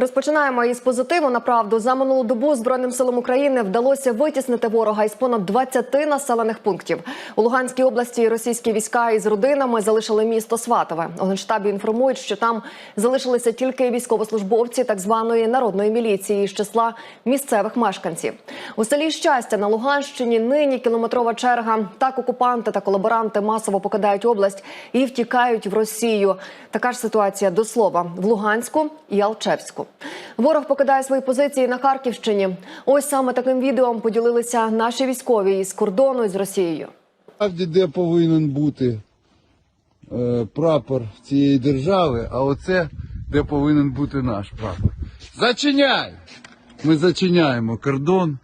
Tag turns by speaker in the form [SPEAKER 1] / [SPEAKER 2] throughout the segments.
[SPEAKER 1] Розпочинаємо із позитиву. Направду за минулу добу збройним силам України вдалося витіснити ворога із понад 20 населених пунктів. У Луганській області російські війська із родинами залишили місто Сватове. Генштабі інформують, що там залишилися тільки військовослужбовці так званої народної міліції з числа місцевих мешканців. У селі щастя на Луганщині нині кілометрова черга. Так окупанти та колаборанти масово покидають область і втікають в Росію. Така ж ситуація до слова в Луганську і Алчевську. Ворог покидає свої позиції на Харківщині. Ось саме таким відео поділилися наші військові із кордону з Росією.
[SPEAKER 2] Правді, де повинен бути е, прапор цієї держави, а оце де повинен бути наш прапор. Зачиняй! Ми зачиняємо кордон.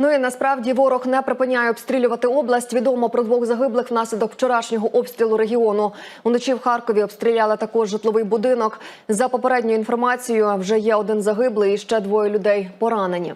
[SPEAKER 1] Ну і насправді ворог не припиняє обстрілювати область. Відомо про двох загиблих внаслідок вчорашнього обстрілу регіону. Уночі в Харкові обстріляли також житловий будинок. За попередньою інформацією, вже є один загиблий і ще двоє людей поранені.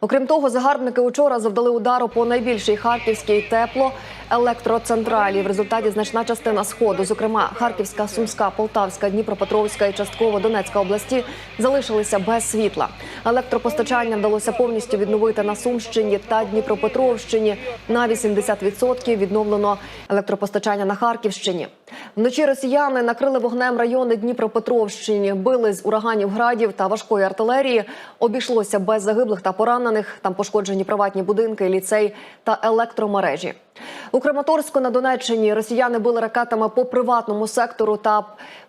[SPEAKER 1] Окрім того, загарбники учора завдали удару по найбільшій харківській тепло електроцентралі. В результаті значна частина сходу, зокрема Харківська, Сумська, Полтавська, Дніпропетровська і частково Донецька області, залишилися без світла. Електропостачання вдалося повністю відновити на Сумщині та Дніпропетровщині. На 80% відновлено електропостачання на Харківщині. Вночі росіяни накрили вогнем райони Дніпропетровщині, били з ураганів градів та важкої артилерії. Обійшлося без загиблих та поранених. Там пошкоджені приватні будинки, ліцей та електромережі. У Краматорську на Донеччині росіяни били ракетами по приватному сектору та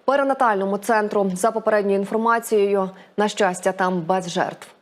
[SPEAKER 1] перинатальному центру. За попередньою інформацією, на щастя, там без жертв.